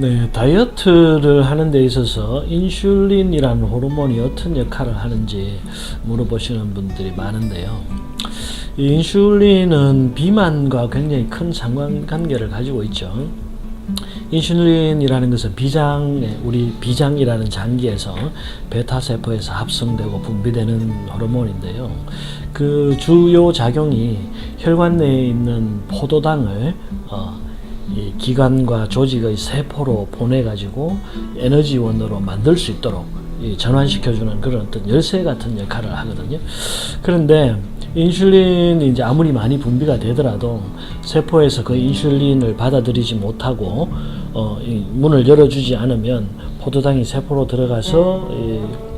네, 다이어트를 하는 데 있어서 인슐린이라는 호르몬이 어떤 역할을 하는지 물어보시는 분들이 많은데요. 이 인슐린은 비만과 굉장히 큰 상관관계를 가지고 있죠. 인슐린이라는 것은 비장에 우리 비장이라는 장기에서 베타 세포에서 합성되고 분비되는 호르몬인데요. 그 주요 작용이 혈관 내에 있는 포도당을 어, 이 기관과 조직의 세포로 보내 가지고 에너지원으로 만들 수 있도록 이 전환시켜주는 그런 어떤 열쇠 같은 역할을 하거든요. 그런데 인슐린이 이제 아무리 많이 분비가 되더라도 세포에서 그 인슐린을 받아들이지 못하고 어, 이 문을 열어주지 않으면 포도당이 세포로 들어가서 이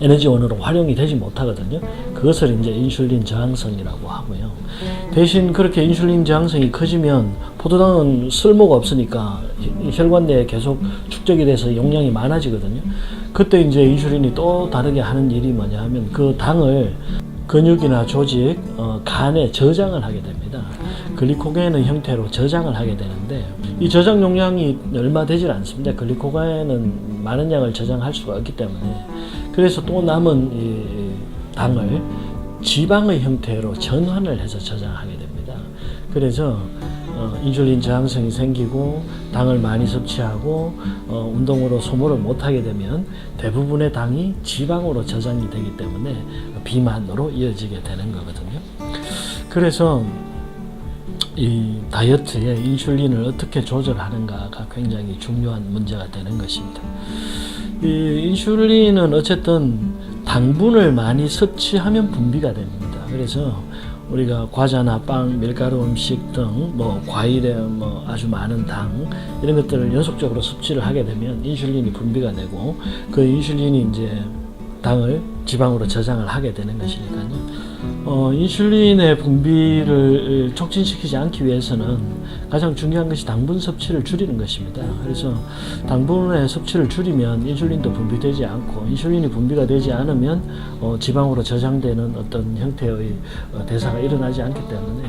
에너지원으로 활용이 되지 못하거든요. 그것을 이제 인슐린 저항성이라고 하고요. 대신 그렇게 인슐린 저항성이 커지면 포도당은 쓸모가 없으니까 혈관 내에 계속 축적이 돼서 용량이 많아지거든요. 그때 이제 인슐린이 또 다르게 하는 일이 뭐냐 하면 그 당을 근육이나 조직, 어, 간에 저장을 하게 됩니다. 글리코겐의 형태로 저장을 하게 되는데 이 저장 용량이 얼마 되질 않습니다. 글리코겐은 많은 양을 저장할 수가 없기 때문에 그래서 또 남은 이 당을 지방의 형태로 전환을 해서 저장하게 됩니다. 그래서 어, 인슐린 저항성이 생기고 당을 많이 섭취하고 어, 운동으로 소모를 못하게 되면 대부분의 당이 지방으로 저장이 되기 때문에 비만으로 이어지게 되는 거거든요. 그래서 이 다이어트에 인슐린을 어떻게 조절하는가가 굉장히 중요한 문제가 되는 것입니다. 이 인슐린은 어쨌든 당분을 많이 섭취하면 분비가 됩니다. 그래서 우리가 과자나 빵, 밀가루 음식 등 뭐 과일에 뭐 아주 많은 당 이런 것들을 연속적으로 섭취를 하게 되면 인슐린이 분비가 되고 그 인슐린이 이제 당을 지방으로 저장을 하게 되는 것이니까요. 어, 인슐린의 분비를 촉진시키지 않기 위해서는 가장 중요한 것이 당분 섭취를 줄이는 것입니다. 그래서 당분의 섭취를 줄이면 인슐린도 분비되지 않고 인슐린이 분비가 되지 않으면 어, 지방으로 저장되는 어떤 형태의 어, 대사가 일어나지 않기 때문에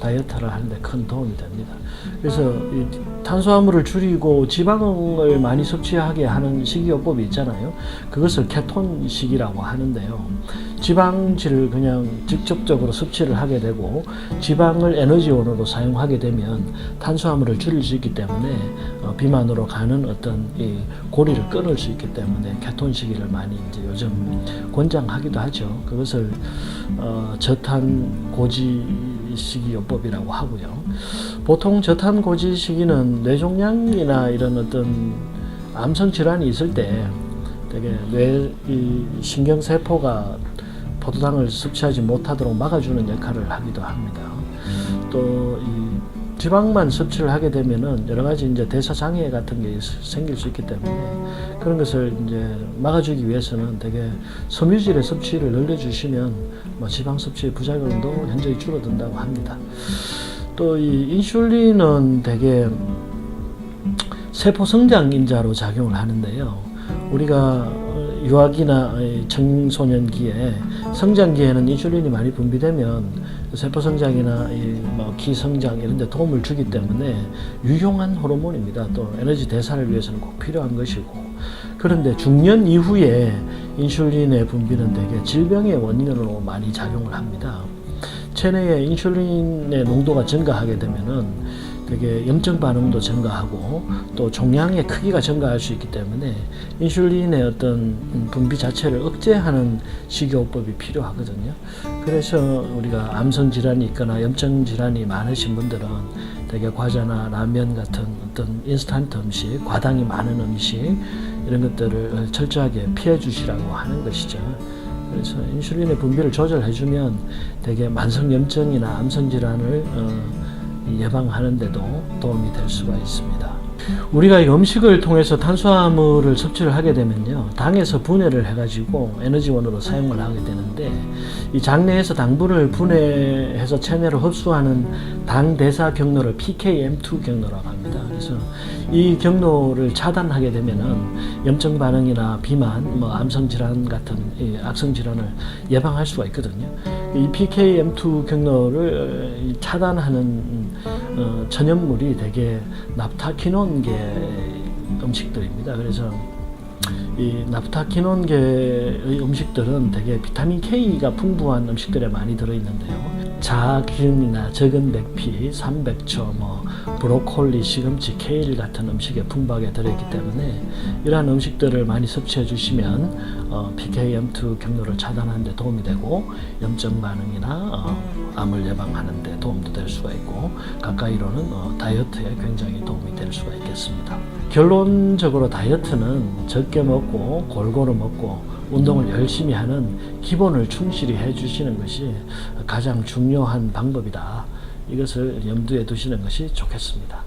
다이어트를 하는데 큰 도움이 됩니다. 그래서 이 탄수화물을 줄이고 지방을 많이 섭취하게 하는 식이요법이 있잖아요. 그것을 케톤식이라고 하는데요. 지방질을 그냥 직접적으로 섭취를 하게 되고 지방을 에너지원으로 사용하게 되면 탄수화물을 줄일 수 있기 때문에 어, 비만으로 가는 어떤 이 고리를 끊을 수 있기 때문에 케톤식이를 많이 이제 요즘 권장하기도 하죠. 그것을 어, 저탄 고지 식이요법이라고 하고요. 보통 저탄 고지 식이는 뇌종양이나 이런 어떤 암성 질환이 있을 때 되게 뇌 이 신경 세포가 포도당을 섭취하지 못하도록 막아주는 역할을 하기도 합니다. 또이 지방만 섭취를 하게 되면은 여러 가지 이제 대사 장애 같은 게 있- 생길 수 있기 때문에 그런 것을 이제 막아주기 위해서는 되게 섬유질의 섭취를 늘려주시면 뭐 지방 섭취의 부작용도 현저히 줄어든다고 합니다. 또 이 인슐린은 되게 세포 성장 인자로 작용을 하는데요. 우리가 유아기나 청소년기에 성장기에는 인슐린이 많이 분비되면 세포 성장이나 뭐키 성장 이런 데 도움을 주기 때문에 유용한 호르몬입니다. 또 에너지 대사를 위해서는 꼭 필요한 것이고 그런데 중년 이후에 인슐린의 분비는 되게 질병의 원인으로 많이 작용을 합니다. 체내에 인슐린의 농도가 증가하게 되면은 되게 염증 반응도 증가하고 또 종양의 크기가 증가할 수 있기 때문에 인슐린의 어떤 분비 자체를 억제하는 식이요법이 필요하거든요. 그래서 우리가 암성 질환이 있거나 염증 질환이 많으신 분들은 되게 과자나 라면 같은 어떤 인스턴트 음식, 과당이 많은 음식 이런 것들을 철저하게 피해 주시라고 하는 것이죠. 그래서 인슐린의 분비를 조절해주면 되게 만성 염증이나 암성 질환을 어, 예방하는데도 도움이 될 수가 있습니다. 우리가 이 음식을 통해서 탄수화물을 섭취를 하게 되면요, 당에서 분해를 해가지고 에너지원으로 사용을 하게 되는데, 이 장내에서 당분을 분해해서 체내로 흡수하는 당 대사 경로를 PKM2 경로라고 합니다. 그래서 이 경로를 차단하게 되면은 염증 반응이나 비만, 뭐 암성 질환 같은 이 악성 질환을 예방할 수가 있거든요. 이 PKM2 경로를 이 차단하는 어, 천연물이 대개 납타키논계 음식들입니다. 그래서 이 나프타키논계의 음식들은 되게 비타민 K가 풍부한 음식들에 많이 들어있는데요. 자균이나 적은 백피, 삼백초, 뭐 브로콜리, 시금치, 케일 같은 음식에 풍부하게 들어있기 때문에 이러한 음식들을 많이 섭취해 주시면 어, PKM2 경로를 차단하는 데 도움이 되고 염증 반응이나 어, 암을 예방하는 데 도움도 될 수가 있고 가까이로는 어, 다이어트에 굉장히 도움이 될 수가 있겠습니다. 결론적으로 다이어트는 적게 먹고 골고루 먹고 운동을 열심히 하는 기본을 충실히 해주시는 것이 가장 중요한 방법이다. 이것을 염두에 두시는 것이 좋겠습니다.